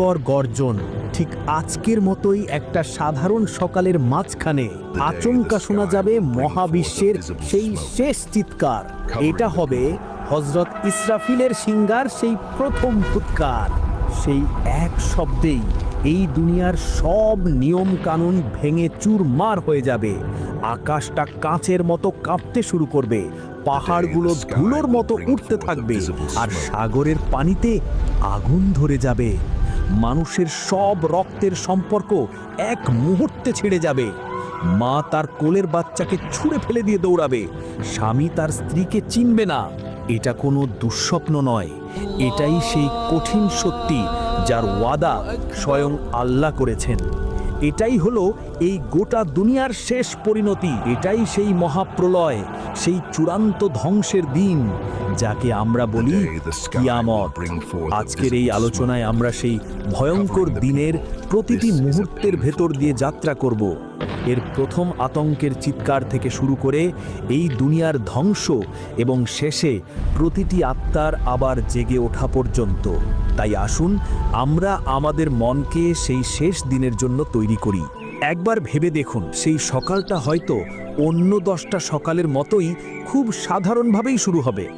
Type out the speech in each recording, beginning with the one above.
ভয়ঙ্কর গর্জন, ঠিক আজকের মতোই একটা সাধারণ সকালের মাঝখানে আচমকা শোনা যাবে মহাবিশ্বের সেই শেষ চিৎকার। এটা হবে হজরত ইসরাফিলের সিঙ্গার সেই প্রথম ফুৎকার। সেই এক শব্দেই এই দুনিয়ার সব নিয়ম কানুন ভেঙে চুরমার হয়ে যাবে। আকাশটা কাঁচের মতো কাঁপতে শুরু করবে, পাহাড়গুলো ধুলোর মতো উঠতে থাকবে, আর সাগরের পানিতে আগুন ধরে যাবে। মানুষের সব রক্তের সম্পর্ক এক মুহূর্তে ছেড়ে যাবে। মা তার কোলের বাচ্চাকে ছুঁড়ে ফেলে দিয়ে দৌড়াবে। স্বামী তার স্ত্রীকে চিনবে না। এটা কোনো দুঃস্বপ্ন নয়। এটাই সেই কঠিন সত্যি যার ওয়াদা স্বয়ং আল্লাহ করেছেন। এটাই হলো এই গোটা দুনিয়ার শেষ পরিণতি। এটাই সেই মহাপ্রলয় সেই চূড়ান্ত ধ্বংসের দিন যাকে আমরা বলি কিয়ামত। আজকের এই আলোচনায় আমরা সেই ভয়ঙ্কর দিনের প্রতিটি মুহূর্তের ভেতর দিয়ে যাত্রা করব। এর প্রথম আতঙ্কের চিৎকার থেকে শুরু করে এই দুনিয়ার ধ্বংস এবং শেষে প্রতিটি আত্মার আবার জেগে ওঠা পর্যন্ত। তাই আসুন, আমরা আমাদের মনকে সেই শেষ দিনের জন্য তৈরি করি। একবার ভেবে দেখুন, সেই সকালটা হয়তো অন্য দশটা সকালের মতোই খুব সাধারণভাবেই শুরু হবে।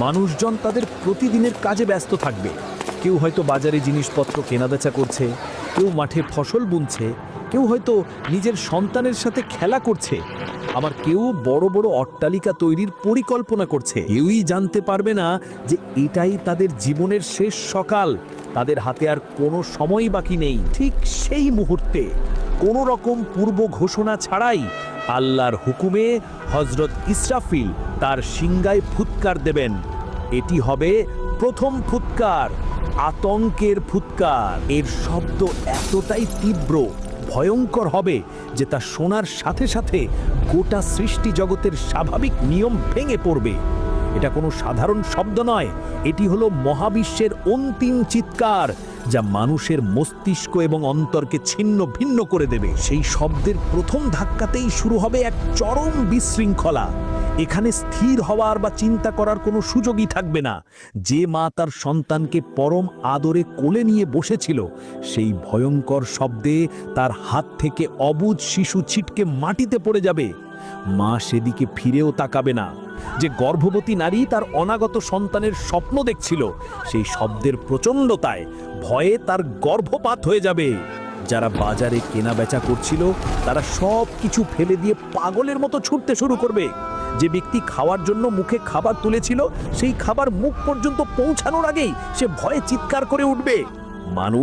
মানুষজন তাদের প্রতিদিনের কাজে ব্যস্ত থাকবে। কেউ হয়তো বাজারে জিনিসপত্র কেনাবেচা করছে, কেউ মাঠে ফসল বুনছে, কেউ হয়তো নিজের সন্তানের সাথে খেলা করছে। আবার কেউ বড় বড় অট্টালিকা তৈরির পরিকল্পনা করছে। কেউই জানতে পারবে না যে এটাই তাদের জীবনের শেষ সকাল। তাদের হাতে আর কোনো সময় বাকি নেই। ঠিক সেই মুহূর্তে কোনো রকম পূর্ব ঘোষণা ছাড়াই আল্লাহর হুকুমে হজরত ইসরাফিল তার সিংগায় ফুৎকার দেবেন। এটি হবে প্রথম ফুৎকার, আতঙ্কের ফুৎকার। এর শব্দ এতটাই তীব্র ভয়ঙ্কর হবে যে তা শোনার সাথে সাথে গোটা সৃষ্টি জগতের স্বাভাবিক নিয়ম ভেঙে পড়বে। এটা কোনো সাধারণ শব্দ নয়। এটি হলো মহাবিশ্বের অন্তিম চিৎকার, যা মানুষের মস্তিষ্ক এবং অন্তরকে ছিন্ন ভিন্ন করে দেবে। সেই শব্দের প্রথম ধাক্কাতেই শুরু হবে এক চরম বিশৃঙ্খলা। এখানে স্থির হওয়ার বা চিন্তা করার কোনো সুযোগই থাকবে না। যে মা তার সন্তানকে পরম আদরে কোলে নিয়ে বসেছিল, সেই ভয়ঙ্কর শব্দে তার হাত থেকে অবুজ শিশু ছিটকে মাটিতে পড়ে যাবে। মা সেদিকে ফিরেও তাকাবে না। যে গর্ভবতী নারী তার অনাগত সন্তানের স্বপ্ন দেখছিল, সেই শব্দের প্রচণ্ডতায় ভয়ে তার গর্ভপাত হয়ে যাবে। যারা বাজারে কেনা বেচা করছিল, তারা সব কিছু ফেলে দিয়ে পাগলের মতো ছুটতে শুরু করবে। যে ব্যক্তি খাওয়ার জন্য মুখে খাবার তুলেছিল, সেই খাবার মুখ পর্যন্ত পৌঁছানোর আগেই সে ভয়ে চিৎকার করে উঠবে। মানুষ